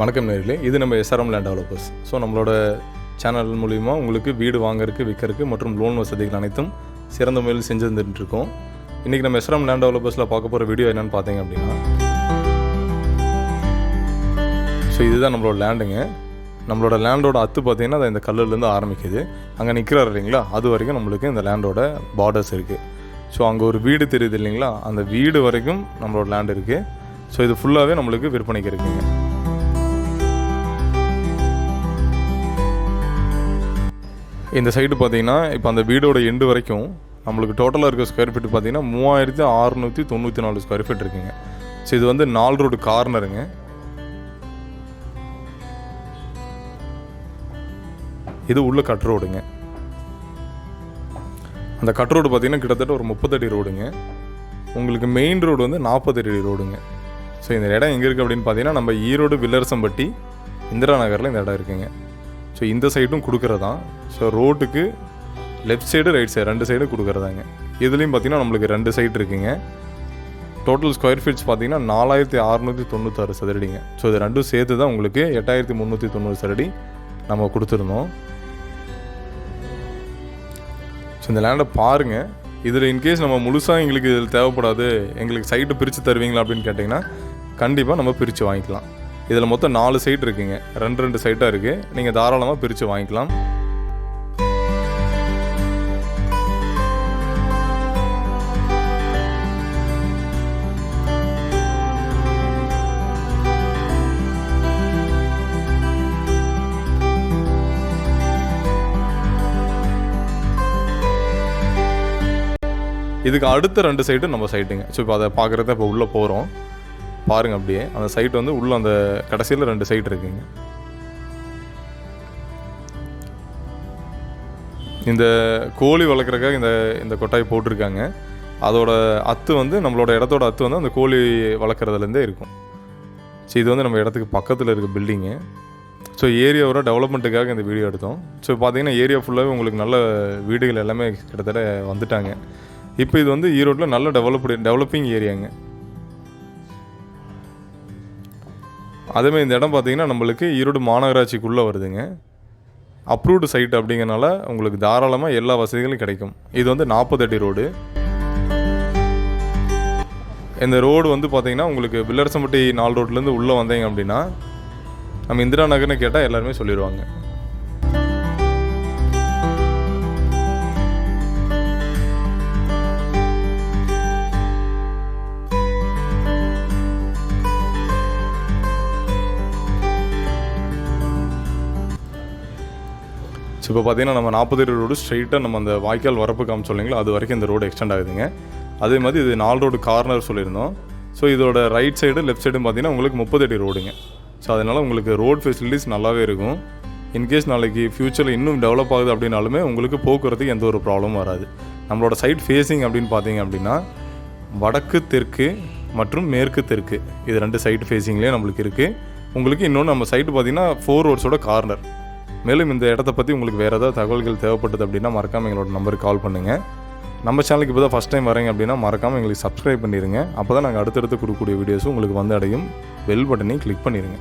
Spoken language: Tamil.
வணக்கம் நேர்களே. இது நம்ம எஸ்ஆர்எம் லேண்ட் டெவலப்பர்ஸ் ஸோ நம்மளோட சேனல் மூலிமா உங்களுக்கு வீடு வாங்கறதுக்கு விற்கிறதுக்கு மற்றும் லோன் வசதிகள் அனைத்தும் சிறந்த முறையில் செஞ்சு இருக்கோம் இன்றைக்கி நம்ம எஸ்ஆர்எம் லேண்ட் டெவலப்பர்ஸில் பார்க்க போகிற வீடியோ என்னென்னு பார்த்தீங்க அப்படின்னா ஸோ இதுதான் நம்மளோட லேண்டுங்க நம்மளோட லேண்டோட அத்து பார்த்தீங்கன்னா அது இந்த கல்லுலேருந்து ஆரம்பிக்குது. அங்கே நிற்கிறார் இல்லைங்களா? அது வரைக்கும் நம்மளுக்கு இந்த லேண்டோட பார்டர்ஸ் இருக்குது ஸோ அங்கே ஒரு வீடு தெரியுது இல்லைங்களா? அந்த வீடு வரைக்கும் நம்மளோட லேண்ட் இருக்குது ஸோ இது ஃபுல்லாகவே நம்மளுக்கு விற்பனைக்கு இருக்குங்க. இந்த சைடு பார்த்தீங்கன்னா இப்போ அந்த வீடோட எண்டு வரைக்கும் நம்மளுக்கு டோட்டலாக இருக்க ஸ்கொயர் ஃபீட் பார்த்தீங்கன்னா மூவாயிரத்தி அறுநூற்றி தொண்ணூற்றி நாலு ஸ்கொயர் ஃபீட் இருக்குங்க. ஸோ இது வந்து நாலு ரோடு கார்னருங்க இது உள்ள கட் ரோடுங்க அந்த கட் ரோடு பார்த்தீங்கன்னா கிட்டத்தட்ட ஒரு முப்பத்தடி ரோடுங்க உங்களுக்கு மெயின் ரோடு வந்து நாற்பத்தடி ரோடுங்க ஸோ இந்த இடம் எங்கே இருக்குது அப்படின்னு பார்த்தீங்கன்னா நம்ம ஈரோடு வில்லரசம்பட்டி இந்திரா நகரில் இந்த இடம் இருக்குங்க. ஸோ இந்த சைடும் கொடுக்குறதான் ஸோ ரோட்டுக்கு லெஃப்ட் சைடு ரைட் சைடு ரெண்டு சைடும் கொடுக்குறதாங்க. இதுலேயும் பார்த்தீங்கன்னா நம்மளுக்கு ரெண்டு சைடு இருக்குங்க. டோட்டல் ஸ்கொயர் ஃபீட்ஸ் பார்த்தீங்கன்னா நாலாயிரத்தி அறநூற்றி தொண்ணூத்தாறு சதுரடிங்க. ஸோ இது ரெண்டும் சேர்த்து தான் உங்களுக்கு எட்டாயிரத்தி முந்நூற்றி தொண்ணூறு சதுரடி நம்ம கொடுத்துருந்தோம். ஸோ இந்த லேண்டை பாருங்கள் இதில் இன்கேஸ் நம்ம முழுசாக எங்களுக்கு இதில் தேவைப்படாது எங்களுக்கு சைட்டு பிரித்து தருவீங்களா அப்படின்னு கேட்டிங்கன்னா கண்டிப்பாக நம்ம பிரித்து வாங்கிக்கலாம். இதில் மொத்தம் நாலு சைட் இருக்குங்க. ரெண்டு ரெண்டு சைட்டாக இருக்குது நீங்கள் தாராளமாக பிரித்து வாங்கிக்கலாம். இதுக்கு அடுத்த ரெண்டு சைடு நம்ம சைட்டுங்க ஸோ இப்போ அதை பார்க்குறத இப்போ உள்ளே போகிறோம் பாருங்கள் அப்படியே. அந்த சைட் வந்து உள்ளே அந்த கடைசியில் ரெண்டு சைட் இருக்குங்க. இந்த கோழி வளர்க்குறக்காக இந்த இந்த கொட்டாய் போட்டிருக்காங்க. அதோட அத்து வந்து நம்மளோட இடத்தோட அத்து வந்து அந்த கோழி வளர்க்குறதுலேருந்தே இருக்கும். ஸோ இது வந்து நம்ம இடத்துக்கு பக்கத்தில் இருக்க பில்டிங்கு ஸோ ஏரியாவோட டெவலப்மெண்ட்டுக்காக இந்த வீடியோ எடுத்தோம். ஸோ பார்த்தீங்கன்னா ஏரியா ஃபுல்லாகவே உங்களுக்கு நல்ல வீடுகள் எல்லாமே கிட்டத்தட்ட வந்துட்டாங்க. இப்போ இது வந்து ஈரோட்டில் நல்ல டெவலப்டு டெவலப்பிங் ஏரியாங்க அதேமாதிரி இந்த இடம் பார்த்தீங்கன்னா நம்மளுக்கு ஈரோடு மாநகராட்சிக்குள்ளே வருதுங்க. அப்ரூவ்டு சைட் அப்படிங்கறனால உங்களுக்கு தாராளமாக எல்லா வசதிகளும் கிடைக்கும். இது வந்து நாற்பது அடி ரோடு இந்த ரோடு வந்து பார்த்தீங்கன்னா உங்களுக்கு வில்லரசம்பட்டி நாலு ரோட்லேருந்து உள்ளே வந்தீங்க அப்படின்னா நம்ம இந்திரா நகர்னு கேட்டால் எல்லாருமே சொல்லிடுவாங்க ஸோ இப்போ பார்த்தீங்கன்னா நம்ம நாற்பது அடி ரோடு ஸ்ட்ரைட்டாக நம்ம அந்த வாய்க்கால் வரப்பு காமிச்சு இல்லைங்களா அது வரைக்கும் இந்த ரோடு எக்ஸ்டெண்ட் ஆகுதுங்க. அதே மாதிரி இது நாலு ரோடு கார்னர் சொல்லியிருந்தோம். ஸோ இதோட ரைட் சைடு லெஃப்ட் சைடும் பார்த்தீங்கன்னா உங்களுக்கு முப்பது அடி ரோடுங்க ஸோ அதனால் உங்களுக்கு ரோட் ஃபெசிலிட்டிஸ் நல்லாவே இருக்கும். இன்கேஸ் நாளைக்கு ஃப்யூச்சரில் இன்னும் டெவலப் ஆகுது அப்படின்னாலுமே உங்களுக்கு போக்குவரத்துக்கு எந்த ஒரு ப்ராப்ளமும் வராது. நம்மளோட சைட் ஃபேஸிங் அப்படின்னு பார்த்தீங்க அப்படின்னா வடக்கு தெற்கு மற்றும் மேற்கு தெற்கு. இது ரெண்டு சைட் ஃபேஸிங்லேயே நம்மளுக்கு இருக்குது உங்களுக்கு இன்னொன்று நம்ம சைட்டு பார்த்தீங்கன்னா ஃபோர் ரோட்ஸோட கார்னர் மேலும் இந்த இடத்த பற்றி உங்களுக்கு வேறு ஏதாவது தகவல்கள் தேவைப்பட்டது அப்படின்னா மறக்காமல் எங்களோட நம்பருக்கு கால் பண்ணுங்கள் நம்ம சேனலுக்கு இப்போ தான் ஃபஸ்ட் டைம் வரீங்க அப்படின்னா மறக்காமல் எங்களுக்கு சப்ஸ்கிரைப் பண்ணிடுங்க அப்போ தான் நாங்கள் அடுத்தடுத்து கொடுக்கக்கூடிய வீடியோஸும் உங்களுக்கு வந்து அடையும். பெல் பட்டனையும் கிளிக் பண்ணிடுங்க